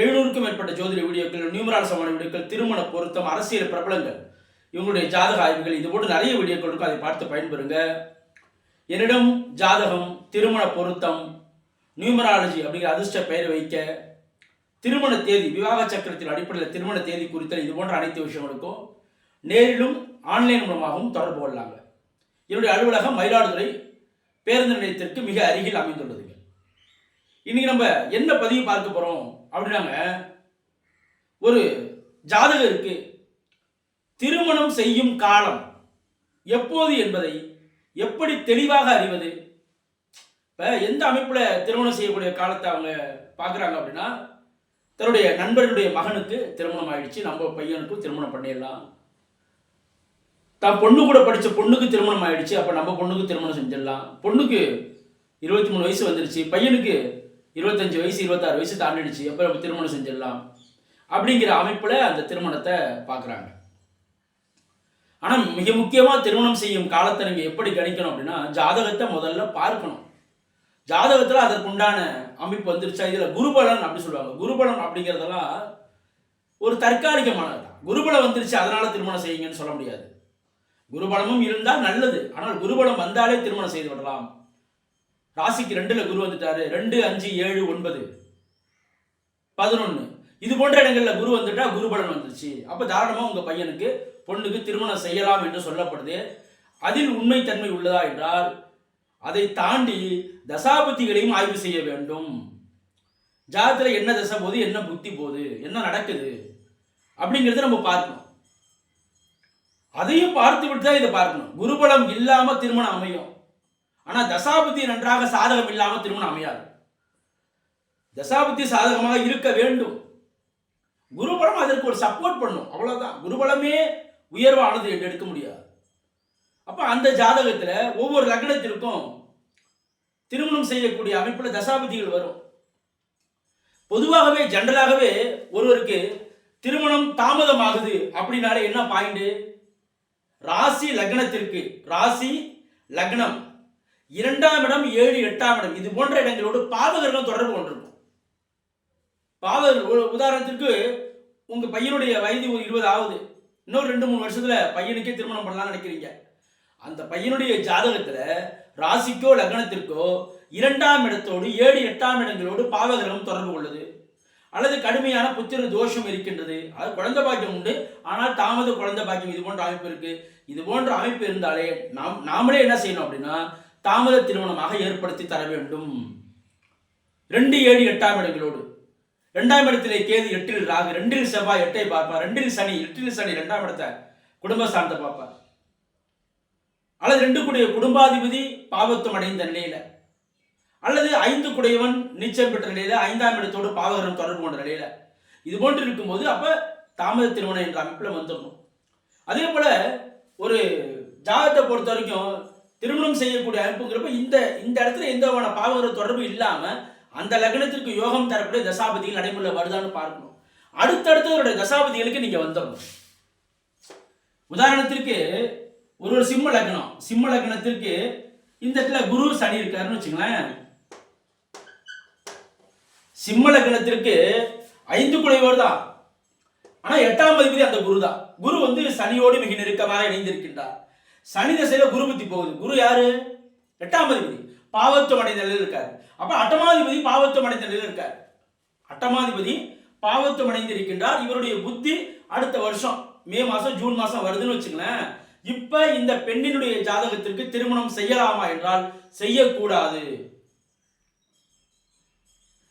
எழுநூறுக்கும் மேற்பட்ட ஜோதிட வீடியோக்கள் நியூமரால் சமான வீடியோக்கள் திருமண பொருத்தம் அரசியல் பிரபலங்கள் இவங்களுடைய ஜாதக ஆய்வுகள் இது போட்டு நிறைய வீடியோக்கள் இருக்கும். அதை பார்த்து பயன்பெறுங்க. என்னிடம் ஜாதகம் திருமண பொருத்தம் நியூமராலஜி அப்படிங்கிற அதிர்ஷ்ட பெயர் வைக்க திருமண தேதி விவாக சக்கரத்தின் அடிப்படையில் திருமண தேதி குறித்த இது போன்ற அனைத்து விஷயங்களுக்கும் நேரிலும் ஆன்லைன் மூலமாகவும் தொடர்பு கொள்ளலாங்க. என்னுடைய அலுவலகம் மயிலாடுதுறை பேருந்து நிலையத்திற்கு மிக அருகில் அமைந்துள்ளதுங்க. இன்னைக்கு நம்ம என்ன பதிவு பார்க்க போகிறோம் அப்படின்னாங்க. ஒரு ஜாதகம் இருக்கு. திருமணம் செய்யும் காலம் எப்போது என்பதை எப்படி தெளிவாக அறிவது? இப்போ எந்த அமைப்பில் திருமணம் செய்யக்கூடிய காலத்தை அவங்க பார்க்குறாங்க அப்படின்னா தன்னுடைய நண்பர்களுடைய மகனுக்கு திருமணம் ஆயிடுச்சு நம்ம பையனுக்கும் திருமணம் பண்ணிடலாம். தான் பொண்ணு கூட படித்த பொண்ணுக்கு திருமணம் ஆயிடுச்சு அப்போ நம்ம பொண்ணுக்கு திருமணம் செஞ்சிடலாம். பொண்ணுக்கு இருபத்தி மூணு வயசு வந்துருச்சு பையனுக்கு இருபத்தஞ்சி வயசு இருபத்தாறு வயசு தாண்டிடுச்சு. எப்போ நம்ம திருமணம் செஞ்சிடலாம்? அப்படிங்கிற அமைப்பில் அந்த திருமணத்தை பார்க்குறாங்க. ஆனால் மிக முக்கியமாக திருமணம் செய்யும் காலத்தை நீங்கள் எப்படி கணிக்கணும் அப்படின்னா ஜாதகத்தை முதல்ல பார்க்கணும். ஜாதகத்தில் அதற்குண்டான அமைப்பு வந்துருச்சா இதில் குருபலன் அப்படி சொல்லுவாங்க. குருபலன் அப்படிங்கிறதெல்லாம் ஒரு தற்காலிகமானது தான். குருபலம் வந்துருச்சு அதனால் திருமணம் செய்யுங்கன்னு சொல்ல முடியாது. குருபலமும் இருந்தால் நல்லது. ஆனால் குருபலம் வந்தாலே திருமணம் செய்து விடலாம். ராசிக்கு ரெண்டுல குரு வந்துட்டாரு. ரெண்டு அஞ்சு ஏழு ஒன்பது. பதினொன்று இது போன்ற இடங்கள்ல குரு வந்துட்டா குருபலன் வந்துருச்சு. அப்ப தாராளமா உங்க பையனுக்கு பொண்ணுக்கு திருமணம் செய்யலாம் என்று சொல்லப்படுது. அதில் உண்மைத்தன்மை உள்ளதா என்றால் அதை தாண்டி தசாபுத்திகளையும் ஆய்வு செய்ய வேண்டும். ஜாதத்துல என்ன தசை போகுது என்ன புத்தி போகுது என்ன நடக்குது அப்படிங்கிறத நம்ம பார்க்கணும். அதையும் பார்த்து விட்டு தான் இதை பார்க்கணும். குருபலம் இல்லாம திருமணம் அமையும். ஆனால் தசாபுத்தி நன்றாக சாதகம் இல்லாமல் திருமணம் அமையாது. தசாபுத்தி சாதகமாக இருக்க வேண்டும். குருபலம் அதற்கு ஒரு சப்போர்ட் பண்ணும். அவ்வளோதான் குருபலமே உயர்வானது என்று எடுக்க முடியாது. அப்போ அந்த ஜாதகத்தில் ஒவ்வொரு லக்னத்திற்கும் திருமணம் செய்யக்கூடிய அமைப்பில் தசாபதிகள் வரும். பொதுவாகவே ஜென்ரலாகவே ஒருவருக்கு திருமணம் தாமதமாகுது அப்படின்னாலே என்ன பாயிண்ட்? ராசி லக்னத்திற்கு. ராசி லக்னம். இரண்டாம் இடம் ஏழு எட்டாம் இடம். இது போன்ற இடங்களோடு பாவகர்கள் தொடர்பு கொண்டிருக்கும். பாவகர்கள் உதாரணத்திற்கு உங்க பையனுடைய வயது ஒரு இருபது ஆகுது. இன்னொரு ரெண்டு மூணு வருஷத்துல பையனுக்கே திருமணம் பண்ணலாம்னு நினைக்கிறீங்க. அந்த பையனுடைய ஜாதகத்துல ராசிக்கோ லக்னத்திற்கோ இரண்டாம் இடத்தோடு ஏழு எட்டாம் இடங்களோடு பாவகிரகம் தொடர்பு கொள்ளுது. அல்லது கடுமையான புத்திர தோஷம் இருக்கின்றது. அது குழந்தை பாக்கியம் உண்டு. ஆனால் தாமத குழந்தை பாக்கியம் இது போன்ற அமைப்பு இருக்கு. இது போன்ற அமைப்பு இருந்தாலே நாம் நாமளே என்ன செய்யணும் அப்படின்னா தாமத திருமணமாக ஏற்படுத்தி தர வேண்டும். ரெண்டு ஏழு எட்டாம் இடங்களோடு. இரண்டாம் இடத்திலே கேது எட்டில் ராகு ரெண்டில் செவ்வாய் எட்டை பார்ப்பார். ரெண்டில் சனி எட்டில் சனி இரண்டாம் இடத்தை குடும்ப சார்ந்த பார்ப்பார். அல்லது ரெண்டு கூடிய குடும்பாதிபதி பாவத்தம் அடைந்த நிலையில. அல்லது ஐந்து குடையவன் நீச்சம் பெற்ற நிலையில ஐந்தாம் இடத்தோடு பாவகரம் தொடர்பு கொண்ட நிலையில. இது போன்று இருக்கும்போது அப்ப தாமத திருமணம் என்ற அமைப்பில் வந்துடணும். அதே போல ஒரு ஜாதகத்தை பொறுத்த வரைக்கும் திருமணம் செய்யக்கூடிய அமைப்புங்கிறப்ப இந்த இந்த இடத்துல எந்த விதமான பாவகர தொடர்பு இல்லாமல் அந்த லக்னத்திற்கு யோகம் தரக்கூடிய தசாபதிகள் நடைமுறையில் வருதான்னு பார்க்கணும். அடுத்தடுத்தவருடைய தசாபதிகளுக்கு நீங்க வந்துடணும் உதாரணத்திற்கு ஒரு ஒரு சிம்ம லக்னம். சிம்ம லக்னத்திற்கு இந்த இடத்துல குரு சனி இருக்காருன்னு வச்சுங்களேன். சிம்ம லக்னத்திற்கு ஐந்து குலைவர் தான். ஆனால் எட்டாம் அதிபதி அந்த குரு தான் குரு வந்து சனியோடு மிக நெருக்கமாக இணைந்திருக்கின்றார். சனி திசையில குரு புத்தி போகுது. குரு யாரு? எட்டாம் அதிபதி. பாவத்துவம் அடைந்த நிலையில் இருக்காரு. அப்ப அட்டமாதிபதி பாவத்துவம் அடைந்த நிலையில் இருக்கார். அட்டமாதிபதி பாவத்துவம் அடைந்திருக்கின்றார். இவருடைய புத்தி அடுத்த வருஷம் மே மாசம் ஜூன் மாசம் வருதுன்னு வச்சுங்களேன். இப்ப இந்த பெண்ணினுடைய ஜாதகத்திற்கு திருமணம் செய்யலாமா என்றால் செய்யக்கூடாது.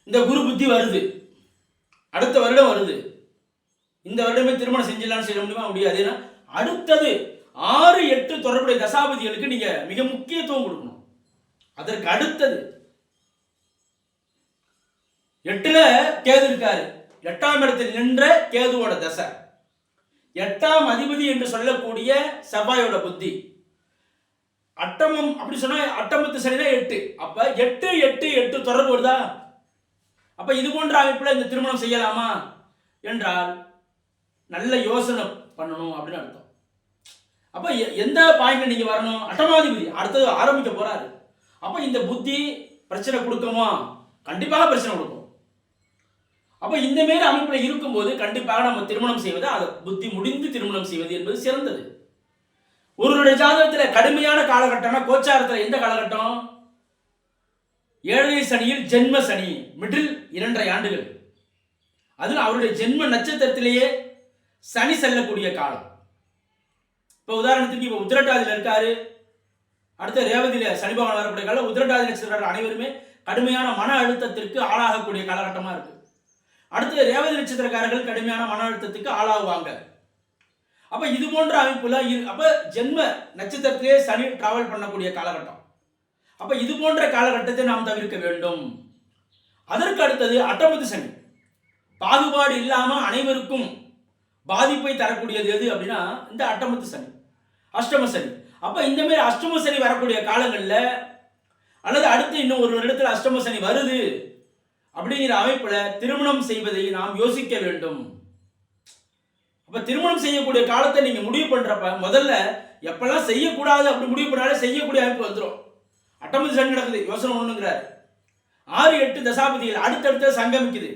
இந்த குரு புத்தி வருது. அடுத்த வருடம் வருது. இந்த வருடமே திருமணம் செஞ்சிடலாம்னு செய்ய முடியுமா? முடியாது. ஏன்னா அடுத்தது ஆறு எட்டு தொடர்புடைய தசாபதிகளுக்கு நீங்க மிக முக்கியத்துவம் கொடுக்கணும். அதற்கு அடுத்தது எட்டுல கேது இருக்காரு. எட்டாம் இடத்தில் நின்ற கேதுவோட தசை. எட்டாம் அதிபதி என்று சொல்லக்கூடிய செவ்வாயோட புத்தி. அட்டமம் அப்படி சொன்னா அட்டமத்து சரிதான் எட்டு. அப்ப எட்டு எட்டு எட்டு தொடர்பு வருதா? அப்ப இது போன்ற அமைப்புல இந்த திருமணம் செய்யலாமா? என்றால் நல்ல யோசனை பண்ணணும் அப்படின்னு அர்த்தம். அப்போ எ- எந்த பாயிண்ட்ல நீங்க வரணும்? அட்டமாதிபதி. அடுத்தது ஆரம்பிக்க போறாரு. அப்போ இந்த புத்தி பிரச்சனை கொடுக்குமா? கண்டிப்பாக பிரச்சனை கொடுக்கும். அப்போ இந்த மாரி அமைப்பில் இருக்கும்போது கண்டிப்பாக நம்ம திருமணம் செய்வது அதை புத்தி முடிந்து திருமணம் செய்வது என்பது சிறந்தது. ஒருவருடைய ஜாதகத்தில் கடுமையான காலகட்டம்னா கோச்சாரத்தில் எந்த காலகட்டம்? ஏழரை சனியில் ஜென்ம சனி மிடில் இரண்டரை ஆண்டுகள். அதில் அவருடைய ஜென்ம நட்சத்திரத்திலேயே சனி செல்லக்கூடிய காலம். இப்போ உதாரணத்துக்கு இப்போ உத்திரட்டாதியில் இருக்காரு. அடுத்த ரேவதியில் சனி வரக்கூடிய காலம் உத்திரட்டாதி நட்சத்திரம் அனைவருமே கடுமையான மன அழுத்தத்திற்கு ஆளாகக்கூடிய காலகட்டமாக இருக்கு. அடுத்து ரேவதி நட்சத்திரக்காரர்கள் கடுமையான மன அழுத்தத்துக்கு ஆளாகுவாங்க. அப்போ இது போன்ற அமைப்புல இரு- ஜென்ம நட்சத்திரத்திலே சனி டிராவல் பண்ணக்கூடிய காலகட்டம். அப்போ இது போன்ற காலகட்டத்தை நாம் தவிர்க்க வேண்டும். அதற்கு அடுத்தது அட்டமத்து சனி. பாகுபாடு இல்லாமல் அனைவருக்கும் பாதிப்பை தரக்கூடியது எது அப்படின்னா இந்த அட்டமத்து சனி. அஷ்டம சனி இந்த மாதிரி அஷ்டம சனி வரக்கூடிய காலங்களில் அல்லது அடுத்து இன்னும் ஒரு இடத்துல அஷ்டம சனி வருது அப்படிங்கிற அமைப்பில் திருமணம் செய்வதை நாம் யோசிக்க வேண்டும். அப்போ திருமணம் செய்யக்கூடிய காலத்தை நீங்கள் முடிவு பண்ணுறப்ப முதல்ல எப்பெல்லாம் செய்யக்கூடாது அப்படி முடிவு பண்ணாலே செய்யக்கூடிய அமைப்பு வந்துடும் அட்டமதி சனி நடக்குது யோசனை ஒன்றுங்கிறார் ஆறு எட்டு தசாபதிகள் அடுத்தடுத்த சங்கமிக்குது.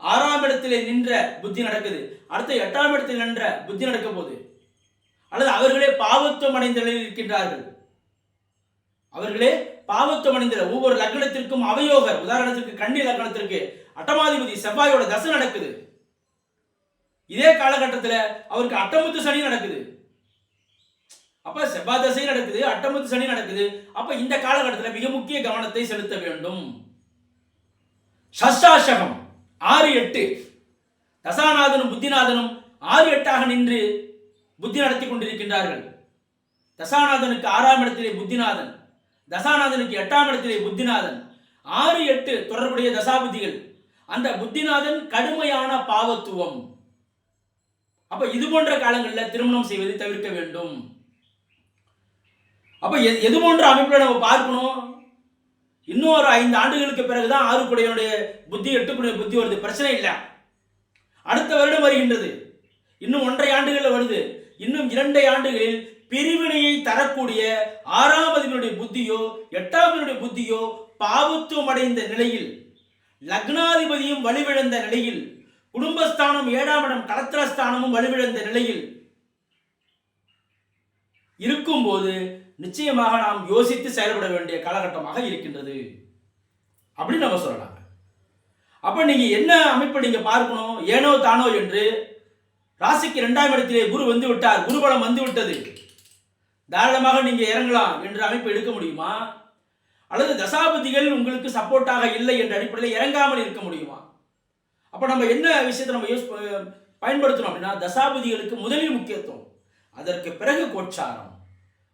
ஆறாம் இடத்திலே நின்ற புத்தி நடக்குது. அடுத்த எட்டாம் இடத்தில் நின்ற புத்தி நடக்க போகுது அல்லது அவர்களே பாவத்துவம் அடைந்த நிலையில் இருக்கின்றார்கள் அவர்களே பாவத்துவம் அடைந்த ஒவ்வொரு லக்னத்திற்கும் அவயோகர் உதாரணத்திற்கு கண்ணி லக்னத்திற்கு அட்டமாதிபதி செவ்வாயோட தசை நடக்குது. இதே காலகட்டத்தில் அவருக்கு அட்டமுத்து சனி நடக்குது. அப்ப செவ்வாய் தசை நடக்குது அட்டமுத்து சனி நடக்குது. அப்ப இந்த காலகட்டத்தில் மிக முக்கிய கவனத்தை செலுத்த வேண்டும். ஷஷ்டாஷகம் ஆறு எட்டு. தசாநாதனும் புத்திநாதனும் ஆறு எட்டாக நின்று புத்தி நடத்தி கொண்டிருக்கின்றார்கள். தசாநாதனுக்கு ஆறாம் இடத்திலே புத்திநாதன் தசாநாதனுக்கு எட்டாம் இடத்திலே புத்திநாதன். ஆறு எட்டு தொடர்புடைய தசாபுத்திகள் அந்த புத்திநாதன் கடுமையான பாவத்துவம். அப்ப இது போன்ற காலங்களில் திருமணம் செய்வதை தவிர்க்க வேண்டும். அப்ப எது போன்ற அமைப்பில் நம்ம பார்க்கணும்? இன்னும் ஒரு ஐந்து ஆண்டுகளுக்கு பிறகுதான் ஆறு குடையனுடைய புத்தி எட்டு குடைய புத்தி வருது. பிரச்சனை இல்லை. அடுத்த வருடம் வருகின்றது. இன்னும் ஒன்றரை ஆண்டுகளில் வருது. இன்னும் இரண்டை ஆண்டுகளில் பிரிவினையை தரக்கூடிய ஆறாம் அதிபனுடைய புத்தியோ எட்டாம் புத்தியோ பாவத்துவம் அடைந்த நிலையில் லக்னாதிபதியும் வலுவிழந்த நிலையில் குடும்பஸ்தானம் ஏழாம் இடம் கலத்திரஸ்தானமும் வலுவிழந்த நிலையில் இருக்கும்போது நிச்சயமாக நாம் யோசித்து செயல்பட வேண்டிய காலகட்டமாக இருக்கின்றது. அப்படின்னு நம்ம சொல்லலாம். அப்ப நீங்க என்ன அமைப்பை நீங்க பார்க்கணும்? ஏனோ தானோ என்று ராசிக்கு இரண்டாம் இடத்திலே குரு வந்து விட்டார். குருபலம் வந்து விட்டது. தாராளமாக நீங்க இறங்கலாம் என்ற அமைப்பு எடுக்க முடியுமா? அல்லது தசாபதிகள் உங்களுக்கு சப்போர்ட்டாக இல்லை என்ற அடிப்படையில் இறங்காமல் இருக்க முடியுமா? அப்ப நம்ம என்ன விஷயத்தை நம்ம யூஸ் ப- பயன்படுத்தணும் அப்படின்னா தசாபதிகளுக்கு முதலில் முக்கியத்துவம். அதற்கு பிறகு கோச்சாரம்.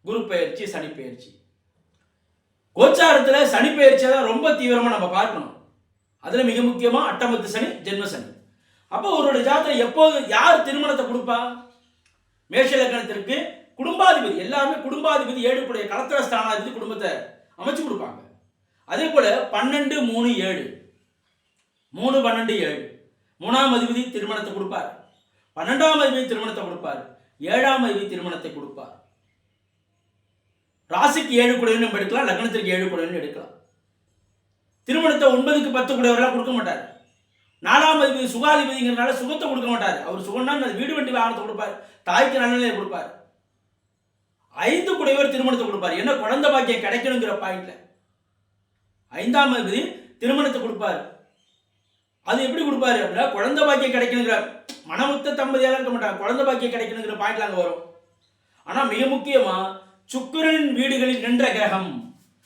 குரு பயிற்சி சனி பயிற்சி. கோச்சாரத்தில் சனி பயிற்சியை தான் ரொம்ப தீவிரமாக நம்ம பார்க்கணும். அதில் மிக முக்கியமாக அட்டமத்து சனி ஜென்ம சனி. அப்போ ஒருவருடைய ஜாதகம் எப்போது யார் திருமணத்தை கொடுப்பா? மேஷ லக்கணத்திற்கு குடும்பாதிபதி எல்லாமே குடும்பாதிபதி ஏழுக்குடைய கலத்திர ஸ்தானாதிபதி குடும்பத்தை அமைச்சு கொடுப்பாங்க. அதே போல பன்னெண்டு மூணு ஏழு. மூணு பன்னெண்டு ஏழு. மூணாம் அதிபதி திருமணத்தை கொடுப்பார். பன்னெண்டாம் அதிபதி திருமணத்தை கொடுப்பார். ஏழாம் அதிபதி திருமணத்தை கொடுப்பார். ராசிக்கு ஏழு குடையன்னு எடுக்கலாம் லக்னத்திற்கு ஏழு குடையன்னு எடுக்கலாம். திருமணத்தை ஒன்பதுக்கு பத்து குடையவரெல்லாம் கொடுக்க மாட்டார். நாலாம் அதிபதி சுகாதிபதிங்கிறனால சுகத்தை கொடுக்க மாட்டார். அவர் சுகம்னா வீடு வண்டி வாகனத்தை கொடுப்பார். தாய்க்கு நல்லநிலையை கொடுப்பார். ஐந்து குடைவர் திருமணத்தை கொடுப்பார். என்ன குழந்தை பாக்கியம் கிடைக்கணுங்கிற பாயிண்ட்ல ஐந்தாம் அதிபதி திருமணத்தை கொடுப்பார். அது எப்படி கொடுப்பாரு அப்படின்னா குழந்தை பாக்கியம் கிடைக்கணுங்கிற மனமுத்த தம்பதியால இருக்க மாட்டாங்க. குழந்தை பாக்கியம் கிடைக்கணுங்கிற பாயிண்ட்ல அங்க வரும். ஆனா மிக முக்கியமா சுக்கிரனின் வீடுகளில் நின்ற கிரகம்.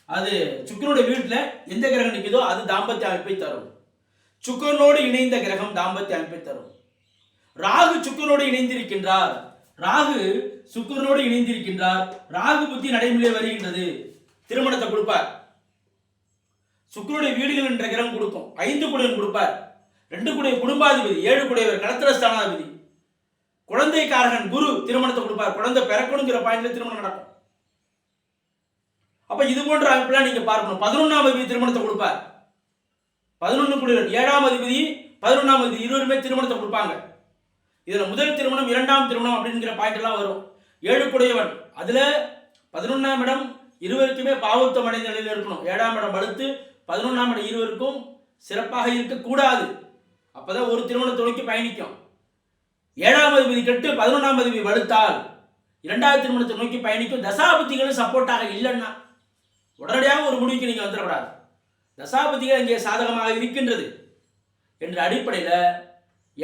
அது சுக்கரனுடைய வீட்டுல எந்த கிரகம் நிற்குதோ அது தாம்பத்திய அமைப்பை தரும். சுக்கரனோடு இணைந்த கிரகம் தாம்பத்திய அமைப்பை தரும். ராகு சுக்கரனோடு இணைந்திருக்கின்றார். ராகு சுக்கரனோடு இணைந்திருக்கின்றார். ராகு புத்தி நடைமுறை வருகின்றது. திருமணத்தை கொடுப்பார். சுக்கிரனுடைய வீடுகள் என்ற கிரகம் கொடுக்கும். ஐந்து குடையன் கொடுப்பார். ரெண்டு குடைய குடும்பாதிபதி ஏழு குடையவர் கடத்திர ஸ்தானாதிபதி. குழந்தைக்காரகன் குரு திருமணத்தை கொடுப்பார். குழந்தை பிறக்கணுங்கிற பாயிண்ட்ல திருமணம் நடக்கும். அப்ப இது போன்ற அமைப்புலாம் நீங்க பார்க்கணும். பதினொன்றாம் திருமணத்தை கொடுப்பார். பதினொன்று குடிகள் ஏழாம் அதிபதி பதினொன்றாம் அதிபதி இருவருமே திருமணத்தை கொடுப்பாங்க. இதில் முதல் திருமணம் இரண்டாம் திருமணம் அப்படிங்கிற பாயிண்ட்லாம் வரும். ஏழு குடையவன் அதில் பதினொன்றாம் இடம் இருவருக்குமே பாவத்தம் அடைந்த நிலையில் இருக்கணும். ஏழாம் இடம் வலுத்து பதினொன்றாம் இடம் இருவருக்கும் சிறப்பாக இருக்கக்கூடாது. அப்பதான் ஒரு திருமணத்தை நோக்கி பயணிக்கும். ஏழாம் அதிபதி கெட்டு பதினொன்றாம் அதிபதி வலுத்தால் இரண்டாவது திருமணத்தை நோக்கி பயணிக்கும். தசாபதிகளும் சப்போர்ட்டாக இல்லைன்னா உடனடியாக ஒரு முடிவுக்கு நீங்கள் வந்துடக்கூடாது. தசாபதிகள் இங்கே சாதகமாக இருக்கின்றது என்ற அடிப்படையில்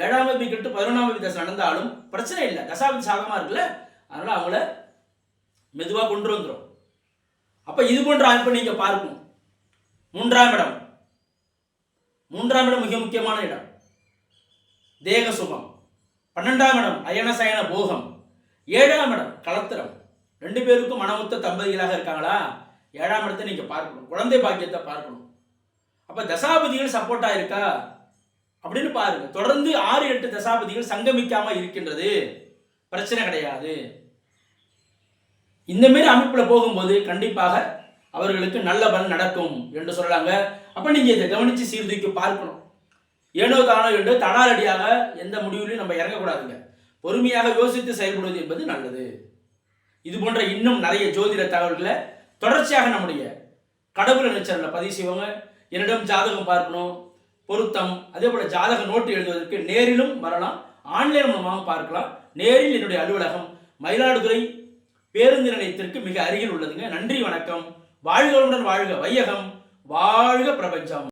ஏழாம் அதிபதி கெட்டு பதினொன்றாம் அதிபதி தசை நடந்தாலும் பிரச்சனை இல்லை. தசாபதி சாதகமாக இருக்குல்ல? அதனால் அவங்கள மெதுவாக கொண்டு வந்துடும் அப்போ இது போன்ற அமைப்பு நீங்கள் பார்க்கணும். மூன்றாம் இடம். மூன்றாம் இடம் மிக முக்கியமான இடம். தேக சுகம். பன்னெண்டாம் இடம் அயனசயன போகம். ஏழாம் இடம் கலத்திரம். ரெண்டு பேருக்கும் மனமுத்த தம்பதிகளாக இருக்காங்களா? ஏழாம் இடத்தை நீங்கள் பார்க்கணும். குழந்தை பாக்கியத்தை பார்க்கணும். அப்போ தசாபதிகள் சப்போர்ட்டாக இருக்கா அப்படின்னு பாருங்க. தொடர்ந்து ஆறு எட்டு தசாபதிகள் சங்கமிக்காமல் இருக்கின்றது. பிரச்சனை கிடையாது. இந்த மாதிரி போகும்போது கண்டிப்பாக அவர்களுக்கு நல்ல பலன் நடக்கும் என்று சொல்லலாங்க. அப்போ நீங்கள் இதை கவனிச்சு சீர்தூக்கி பார்க்கணும். ஏனோ தானோ என்று தடாலடியாக எந்த முடிவிலையும் நம்ம இறங்கக்கூடாதுங்க. பொறுமையாக யோசித்து செயல்படுவது என்பது நல்லது. இது போன்ற இன்னும் நிறைய ஜோதிட தகவல்களை தொடர்ச்சியாக நம்முடைய கடவுள் நிச்சரில் பதிவு செய்வாங்க. என்னிடம் ஜாதகம் பார்க்கணும் பொருத்தம் அதே போல் ஜாதக நோட்டு எழுதுவதற்கு நேரிலும் வரலாம் ஆன்லைன் மூலமாக பார்க்கலாம். நேரில் என்னுடைய அலுவலகம் மயிலாடுதுறை பேருந்து நிலையத்திற்கு மிக அருகில் உள்ளதுங்க. நன்றி வணக்கம். வாழ்களுடன் வாழ்க வையகம். வாழ்க பிரபஞ்சம்.